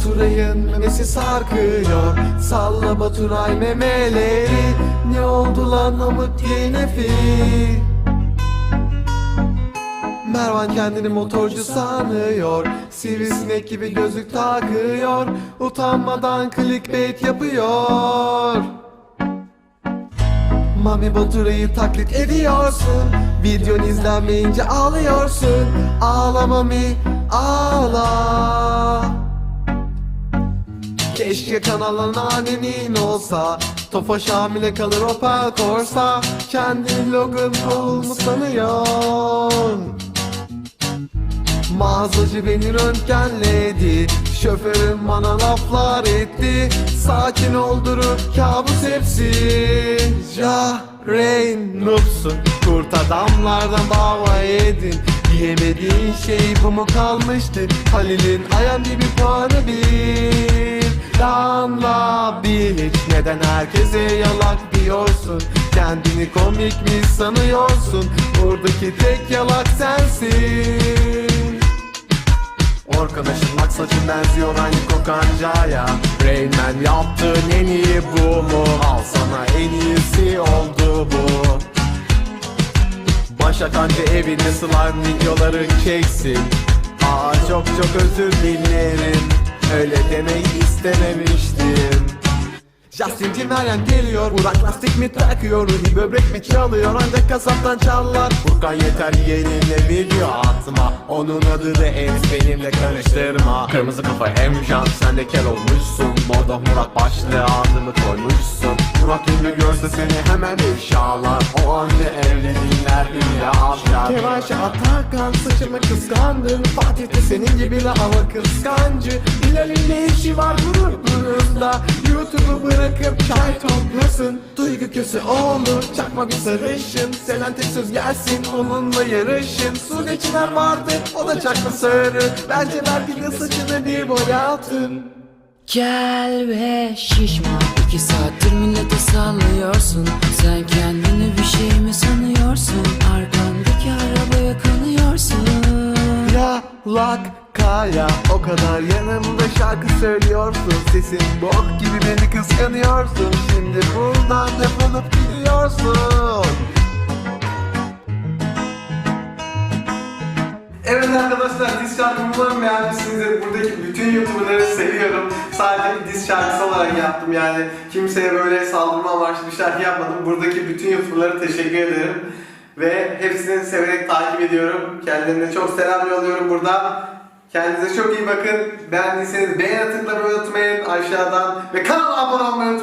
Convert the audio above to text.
Baturay'ın memesi sarkıyor. Salla Baturay memeleri. Ne oldu lan amık yenefi? Mervan kendini motorcu sanıyor. Sivrisinek gibi gözlük takıyor. Utanmadan clickbait yapıyor. Mami Baturay'ı taklit ediyorsun. Videon izlenmeyince ağlıyorsun. Ağla Mami ağla Keşke kanalın annenin olsa Tofaş hamile kalır Opel Corsa Kendi Logan Paul mu sanıyorsun? Mağazacı beni röntgenledi Şoförüm bana laflar etti. Sakin oldurur kabus hepsi. Ja Rain Noobsun Kurt adamlardan bava yedin. Yemediğin şey bu mu kalmıştı Halil'in ayan bir puanı bir Damla Bilic Neden herkese yalak diyorsun? Kendini komik mi sanıyorsun? Buradaki tek yalak sensin. Arkadaşın bak saçın benziyor aynı kokancaya. Rain Man yaptığın en iyi bu mu? Al sana en iyisi oldu bu. Başak anca evinde slime videoları çeksin. Aa çok çok özür dilerim Öyle demeyi istememiştim. Justin Timberlake geliyor Burak lastik mi takıyor Ruhi böbrek mi çalıyor Ancak kasaptan çallar Furkan yeter yeğenimle video atma Onun adını Enes benimle karıştırma. Kırmızı kafa Emcan Sen de kel olmuşsun. Bordo Murat başlığı adını koymuşsun. Murat ünlü görse seni hemen ifşalar. O anne evliliğinler hülya avşar. Kemal Atakan saçımı kıskandın. Fatih de senin gibi la hava kıskancı Bilal'in ne işi var grubunuzda YouTube'u bırakıp çay toplasın. Duygu köse olur çakma bir sarışın. Selen tek söz gelsin onunla yarışın. Sude Çınar vardı o da çakma sarı. Bence bir de saçını bir boyatın Gel ve şişma İki saattir millete sallıyorsun. Sen kendini bir şey mi sanıyorsun Kaya O kadar yanımda şarkı söylüyorsun Sesin bok gibi beni kıskanıyorsun Şimdi buradan defolup gidiyorsun Evet arkadaşlar diz şarkımı umarım beğenmişsinizdir. Buradaki bütün YouTuber'ları seviyorum. Sadece bir diz şarkısı olarak yaptım yani. Kimseye böyle saldırma amaçlı bir şarkı yapmadım. Buradaki bütün YouTuber'lara teşekkür ederim. Ve hepsini severek takip ediyorum. Kendilerine çok selam yolluyorum burada. Kendinize çok iyi bakın. Beğendiyseniz beğen tıklamayı unutmayın aşağıdan. Ve kanala abone olmayı unutmayın.